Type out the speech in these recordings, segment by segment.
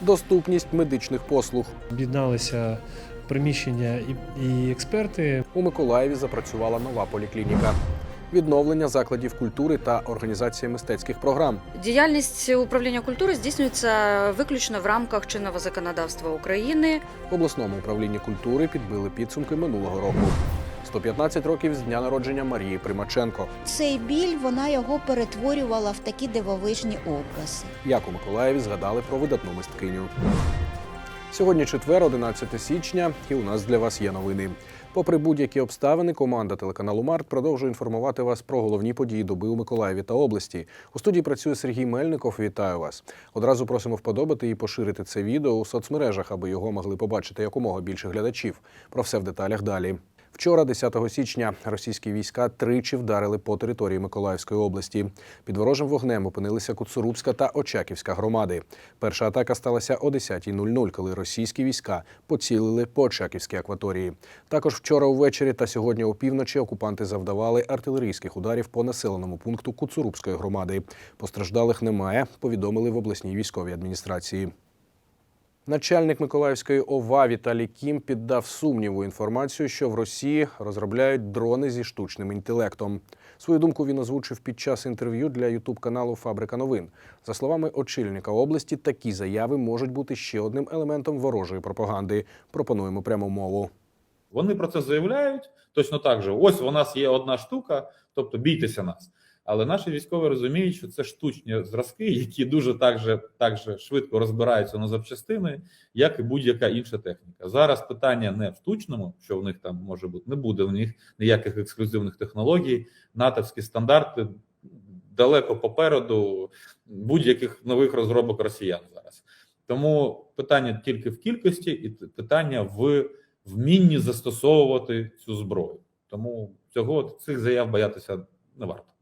доступність медичних послуг. Об'єдналися приміщення і, і експерти. У Миколаєві запрацювала нова поліклініка. Відновлення закладів культури та організація мистецьких програм. Діяльність управління культури здійснюється виключно в рамках чинного законодавства України. В обласному управлінні культури підбили підсумки минулого року. 115 років з дня народження Марії Примаченко. Цей біль вона його перетворювала в такі дивовижні образи. Як у Миколаєві згадали про видатну мисткиню. Сьогодні четвер, 11 січня, і у нас для вас є новини. Попри будь-які обставини, команда телеканалу Март продовжує інформувати вас про головні події доби у Миколаєві та області. У студії працює Сергій Мельников. Вітаю вас. Одразу просимо вподобати і поширити це відео у соцмережах, аби його могли побачити якомога більше глядачів. Про все в деталях далі. Вчора, 10 січня, російські війська тричі вдарили по території Миколаївської області. Під ворожим вогнем опинилися Куцурубська та Очаківська громади. Перша атака сталася о 10.00, коли російські війська поцілили по Очаківській акваторії. Також вчора увечері та сьогодні опівночі окупанти завдавали артилерійських ударів по населеному пункту Куцурубської громади. Постраждалих немає, повідомили в обласній військовій адміністрації. Начальник Миколаївської ОВА Віталій Кім піддав сумніву інформацію, що в Росії розробляють дрони зі штучним інтелектом. Свою думку він озвучив під час інтерв'ю для ютуб-каналу Фабрика новин. За словами очільника області, такі заяви можуть бути ще одним елементом ворожої пропаганди. Пропонуємо пряму мову. Вони про це заявляють точно так же. Ось у нас є одна штука, тобто бійтеся нас. Але наші військові розуміють, що це штучні зразки, які дуже так же, так же швидко розбираються на запчастини, як і будь-яка інша техніка. Зараз питання не в штучному, що в них там може бути, не буде в них ніяких ексклюзивних технологій. Натовські стандарти далеко попереду будь-яких нових розробок росіян зараз. Тому питання тільки в кількості, і питання в вмінні застосовувати цю зброю. Тому цього цих заяв боятися не варто.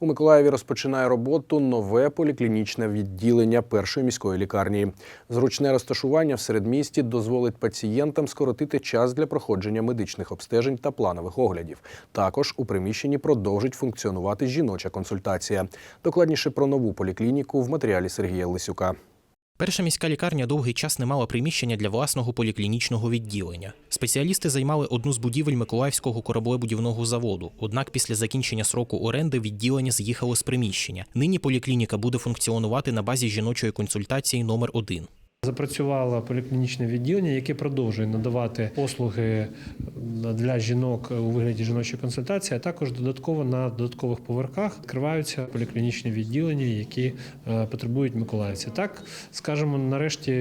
У Миколаєві розпочинає роботу нове поліклінічне відділення першої міської лікарні. Зручне розташування в середмісті дозволить пацієнтам скоротити час для проходження медичних обстежень та планових оглядів. Також у приміщенні продовжить функціонувати жіноча консультація. Докладніше про нову поліклініку в матеріалі Сергія Лисюка. Перша міська лікарня довгий час не мала приміщення для власного поліклінічного відділення. Спеціалісти займали одну з будівель Миколаївського кораблебудівного заводу. Однак після закінчення сроку оренди відділення з'їхало з приміщення. Нині поліклініка буде функціонувати на базі жіночої консультації номер 1 Запрацювало поліклінічне відділення, яке продовжує надавати послуги для жінок у вигляді жіночої консультації, а також додатково на додаткових поверхах відкриваються поліклінічні відділення, які е, потребують миколаївці. Так, скажімо, нарешті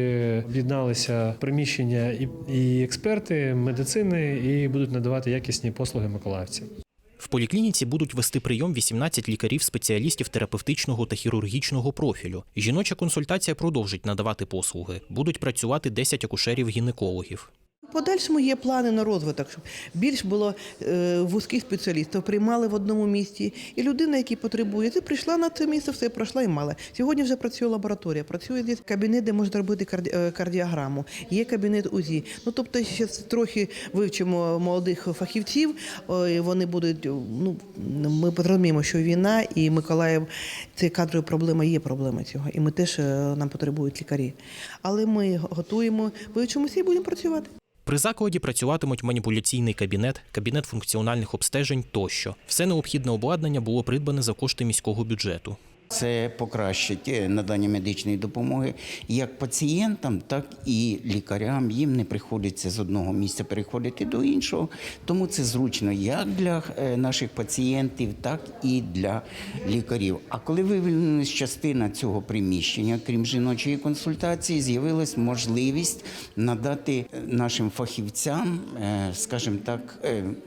об'єдналися приміщення і, експерти медицини і будуть надавати якісні послуги миколаївцям. Поліклініці будуть вести прийом 18 лікарів-спеціалістів терапевтичного та хірургічного профілю. Жіноча консультація продовжить надавати послуги. Будуть працювати 10 акушерів-гінекологів. Подальшому є плани на розвиток, щоб більш було е, вузьких спеціалістів, приймали в одному місті. І людина, яка потребує, ти прийшла на це місце, все пройшла і мала. Сьогодні вже працює лабораторія, працює десь кабінет, де можна робити е, кардіограму, є кабінет УЗІ. Ну тобто, ще трохи вивчимо молодих фахівців. Вони будуть. Ну ми розуміємо, що війна і Миколаїв це кадрові проблема, є проблема цього. І ми теж е, нам потребують лікарі. Але ми готуємо, вивчимося і будемо працювати. При закладі працюватимуть маніпуляційний кабінет, кабінет функціональних обстежень тощо. Все необхідне обладнання було придбане за кошти міського бюджету. Це покращить е, надання медичної допомоги як пацієнтам, так і лікарям. Їм не приходиться з одного місця переходити до іншого. Тому це зручно як для е, наших пацієнтів, так і для лікарів. А коли вивільнилась частина цього приміщення, крім жіночої консультації, з'явилась можливість надати е, нашим фахівцям, скажімо так,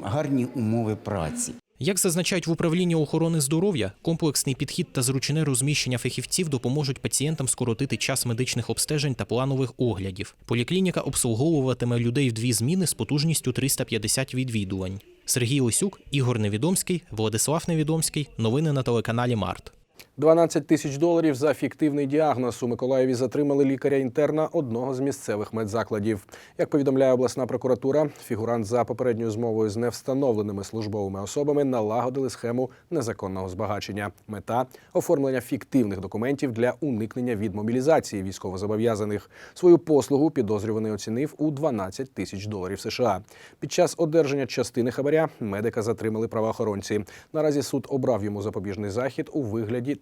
гарні умови праці. Як зазначають в управлінні охорони здоров'я, комплексний підхід та зручне розміщення фахівців допоможуть пацієнтам скоротити час медичних обстежень та планових оглядів. Поліклініка обслуговуватиме людей в дві зміни з потужністю 350 відвідувань. Сергій Лисюк, Ігор Невідомський, Владислав Невідомський. Новини на телеканалі Март. 12 тисяч доларів за фіктивний діагноз у Миколаєві затримали лікаря-інтерна одного з місцевих медзакладів. Як повідомляє обласна прокуратура, фігурант за попередньою змовою з невстановленими службовими особами налагодили схему незаконного збагачення. Мета оформлення фіктивних документів для уникнення від мобілізації військовозобов'язаних. Свою послугу підозрюваний оцінив у 12 тисяч доларів США. Під час одержання частини хабаря медика затримали правоохоронці. Наразі суд обрав йому запобіжний захід у вигляді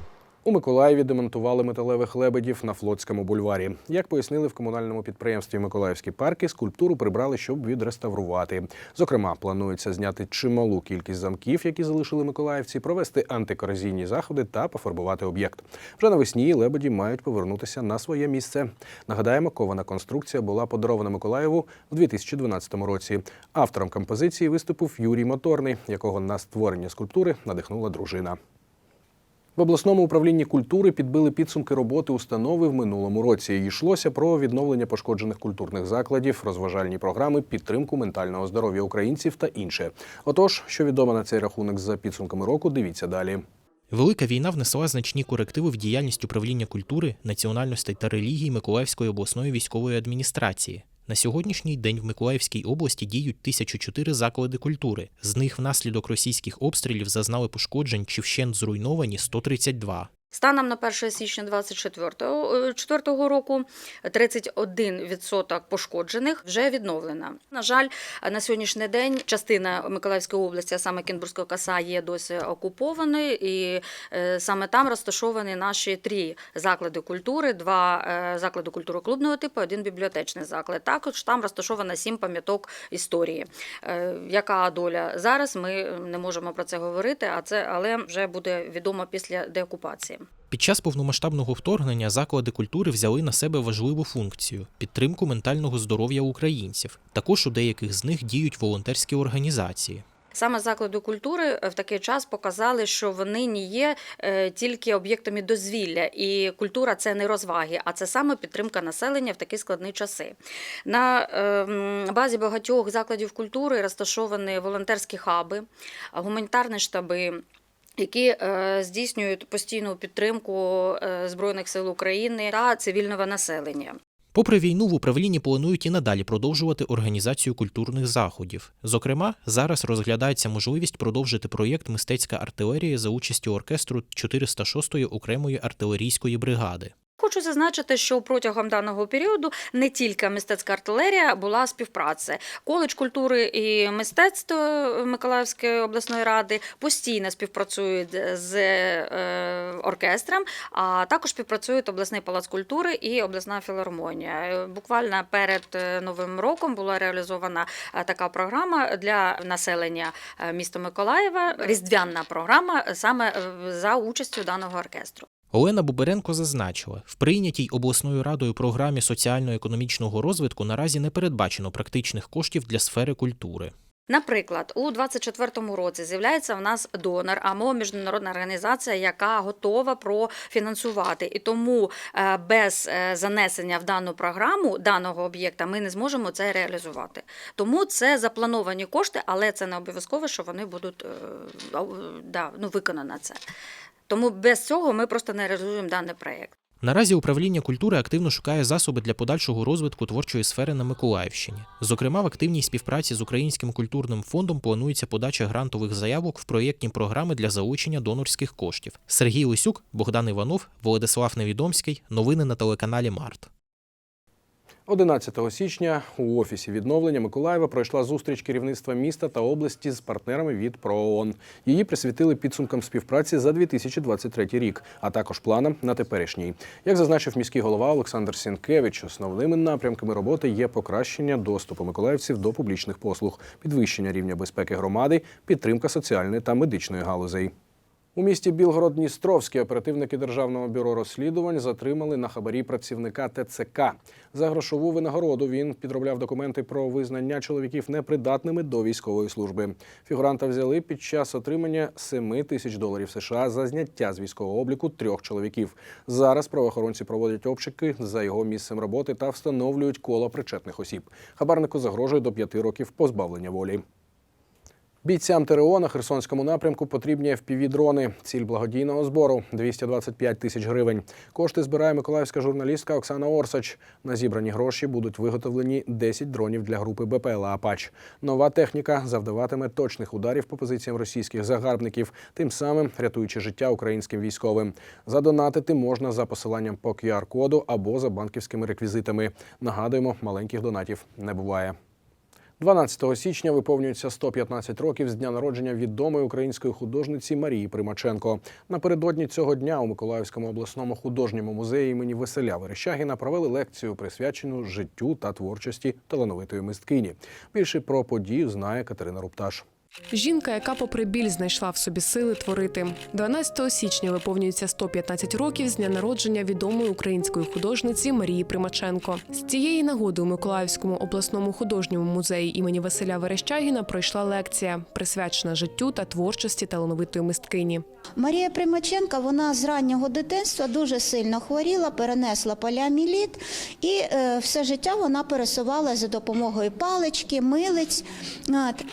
У Миколаєві демонтували металевих лебедів на Флотському бульварі. Як пояснили в комунальному підприємстві Миколаївські парки, скульптуру прибрали, щоб відреставрувати. Зокрема, планується зняти чималу кількість замків, які залишили миколаївці, провести антикорозійні заходи та пофарбувати об'єкт. Вже навесні лебеді мають повернутися на своє місце. Нагадаємо, кована конструкція була подарована Миколаєву в 2012 році. Автором композиції виступив Юрій Моторний, якого на створення скульптури надихнула дружина. В обласному управлінні культури підбили підсумки роботи установи в минулому році. Йшлося про відновлення пошкоджених культурних закладів, розважальні програми, підтримку ментального здоров'я українців та інше. Отож, що відомо на цей рахунок за підсумками року, дивіться далі. Велика війна внесла значні корективи в діяльність управління культури, національностей та релігій Миколаївської обласної військової адміністрації. На сьогоднішній день в Миколаївській області діють 1004 заклади культури. З них внаслідок російських обстрілів зазнали пошкоджень чи вщент зруйновані 132. Станом на 1 січня 2024 року 31% пошкоджених вже відновлено. На жаль, на сьогоднішній день частина Миколаївської області, а саме Кінбурзького коса, є досі окупованою, і е, саме там розташовані наші три заклади культури: два е, заклади культури клубного типу, один бібліотечний заклад. Також там розташовано сім пам'яток історії. Е, Яка доля зараз? Ми не можемо про це говорити, а це але вже буде відомо після деокупації. Під час повномасштабного вторгнення заклади культури взяли на себе важливу функцію підтримку ментального здоров'я українців. Також у деяких з них діють волонтерські організації. Саме заклади культури в такий час показали, що вони не є е, тільки об'єктами дозвілля, і культура це не розваги, а це саме підтримка населення в такі складні часи. На ем, базі багатьох закладів культури розташовані волонтерські хаби, гуманітарні штаби. Які е, здійснюють постійну підтримку е, збройних сил України та цивільного населення. Попри війну, в управлінні планують і надалі продовжувати організацію культурних заходів. Зокрема, зараз розглядається можливість продовжити проєкт Мистецька артилерія за участю оркестру 406-ї окремої артилерійської бригади. Хочу зазначити, що протягом даного періоду не тільки мистецька артилерія була співпраця. Коледж культури і мистецтв Миколаївської обласної ради постійно співпрацюють з е, оркестром, а також співпрацюють обласний палац культури і обласна філармонія. Е, Буквально перед е, новим роком була реалізована е, така програма для населення е, міста Миколаєва. Різдвяна програма е, саме е, за участю даного оркестру. Олена Буберенко зазначила, в прийнятій обласною радою програмі соціально-економічного розвитку наразі не передбачено практичних коштів для сфери культури. Наприклад, у 2024 році з'являється в нас донор, або міжнародна організація, яка готова профінансувати. І тому е, без е, занесення в дану програму даного об'єкта ми не зможемо це реалізувати. Тому це заплановані кошти, але це не обов'язково, що вони будуть е, да, ну, виконано це. Тому без цього ми просто не реалізуємо даний проєкт. Наразі управління культури активно шукає засоби для подальшого розвитку творчої сфери на Миколаївщині. Зокрема, в активній співпраці з Українським культурним фондом планується подача грантових заявок в проєктні програми для залучення донорських коштів. Сергій Лисюк, Богдан Іванов, Владислав Невідомський. Новини на телеканалі Март. 11 січня у офісі відновлення Миколаєва пройшла зустріч керівництва міста та області з партнерами від ПРООН. Її присвятили підсумкам співпраці за 2023 рік, а також планам на теперішній. Як зазначив міський голова Олександр Сінкевич, основними напрямками роботи є покращення доступу миколаївців до публічних послуг, підвищення рівня безпеки громади, підтримка соціальної та медичної галузей. У місті Білгород-Дністровський оперативники Державного бюро розслідувань затримали на хабарі працівника ТЦК. За грошову винагороду він підробляв документи про визнання чоловіків непридатними до військової служби. Фігуранта взяли під час отримання 7 тисяч доларів США за зняття з військового обліку трьох чоловіків. Зараз правоохоронці проводять обшуки за його місцем роботи та встановлюють коло причетних осіб. Хабарнику загрожує до п'яти років позбавлення волі. Бійцям ТРО на Херсонському напрямку потрібні FPV-дрони. Ціль благодійного збору 225 тисяч гривень. Кошти збирає миколаївська журналістка Оксана Орсач. На зібрані гроші будуть виготовлені 10 дронів для групи БПЛА «Апач». Нова техніка завдаватиме точних ударів по позиціям російських загарбників, тим самим рятуючи життя українським військовим. Задонатити можна за посиланням по QR-коду або за банківськими реквізитами. Нагадуємо, маленьких донатів не буває. 12 січня виповнюється 115 років з дня народження відомої української художниці Марії Примаченко. Напередодні цього дня у Миколаївському обласному художньому музеї імені Веселя Верещагіна провели лекцію, присвячену життю та творчості талановитої мисткині. Більше про подію знає Катерина Рупташ. Жінка, яка попри біль знайшла в собі сили творити. 12 січня виповнюється 115 років з дня народження відомої української художниці Марії Примаченко. З цієї нагоди у Миколаївському обласному художньому музеї імені Василя Верещагіна пройшла лекція, присвячена життю та творчості талановитої мисткині. Марія Примаченка вона з раннього дитинства дуже сильно хворіла, перенесла поліаміліт, і е, все життя вона пересувала за допомогою палички, милиць. От,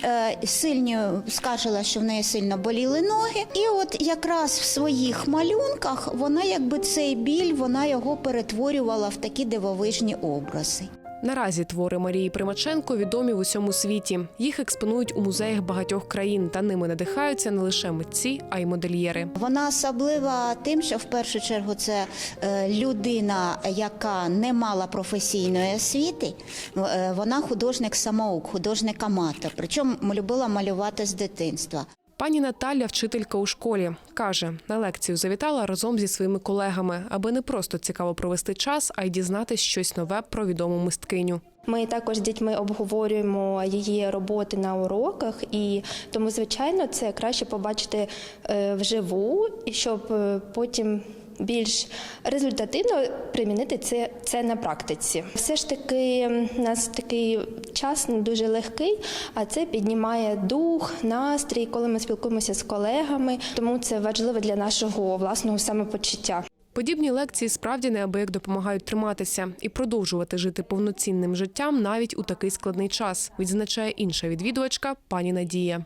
сильні скаржила, що в неї сильно боліли ноги. І от якраз в своїх малюнках вона якби цей біль, вона його перетворювала в такі дивовижні образи. Наразі твори Марії Примаченко відомі в усьому світі. Їх експонують у музеях багатьох країн, та ними надихаються не лише митці, а й модельєри. Вона особлива тим, що в першу чергу це е, людина, яка не мала професійної освіти. Е, Вона художник самоук, художник аматор. Причому любила малювати з дитинства. Пані Наталя, вчителька у школі, каже, на лекцію завітала разом зі своїми колегами, аби не просто цікаво провести час, а й дізнатись щось нове про відому мисткиню. Ми також з дітьми обговорюємо її роботи на уроках, і тому, звичайно, це краще побачити е, вживу, щоб е, потім більш результативно примінити це, це на практиці. Все ж таки, у нас такий час не дуже легкий, а це піднімає дух, настрій, коли ми спілкуємося з колегами. Тому це важливо для нашого власного самопочуття. Подібні лекції справді неабияк допомагають триматися і продовжувати жити повноцінним життям навіть у такий складний час, відзначає інша відвідувачка пані Надія.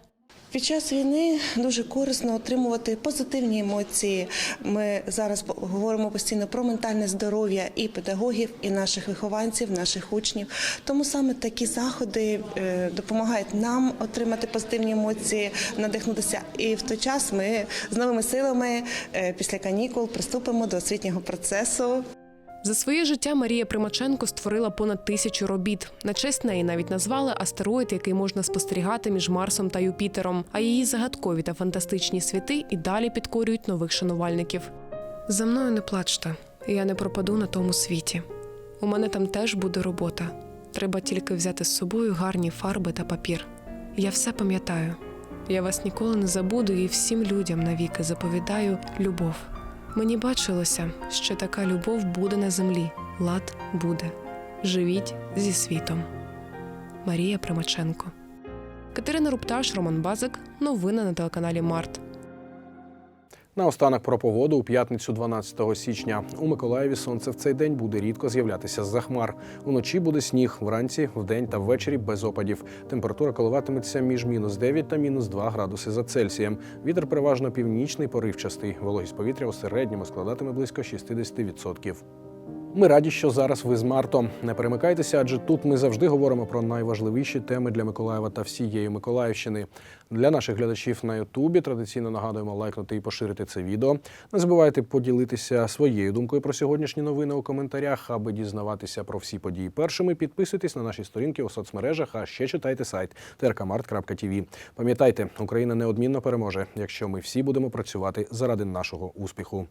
Під час війни дуже корисно отримувати позитивні емоції. Ми зараз говоримо постійно про ментальне здоров'я і педагогів, і наших вихованців, наших учнів. Тому саме такі заходи е, допомагають нам отримати позитивні емоції, надихнутися. І в той час ми з новими силами е, після канікул приступимо до освітнього процесу. За своє життя Марія Примаченко створила понад тисячу робіт. На честь неї навіть назвали астероїд, який можна спостерігати між Марсом та Юпітером. А її загадкові та фантастичні світи і далі підкорюють нових шанувальників. За мною не плачте, я не пропаду на тому світі. У мене там теж буде робота. Треба тільки взяти з собою гарні фарби та папір. Я все пам'ятаю. Я вас ніколи не забуду і всім людям навіки заповідаю любов. Мені бачилося, що така любов буде на землі, лад буде. Живіть зі світом. Марія Примаченко. Катерина Рупташ, Роман Базик. Новини на телеканалі Март. Наостанок про погоду у п'ятницю 12 січня. У Миколаєві сонце в цей день буде рідко з'являтися з-за хмар. Уночі буде сніг, вранці, вдень та ввечері без опадів. Температура коливатиметься між мінус 9 та мінус 2 градуси за Цельсієм. Вітер переважно північний, поривчастий. Вологість повітря у середньому складатиме близько 60%. Ми раді, що зараз ви з Марто. Не перемикайтеся, адже тут ми завжди говоримо про найважливіші теми для Миколаєва та всієї Миколаївщини. Для наших глядачів на Ютубі традиційно нагадуємо лайкнути і поширити це відео. Не забувайте поділитися своєю думкою про сьогоднішні новини у коментарях, аби дізнаватися про всі події першими. Підписуйтесь на наші сторінки у соцмережах, а ще читайте сайт trkmart.tv. Пам'ятайте, Україна неодмінно переможе, якщо ми всі будемо працювати заради нашого успіху.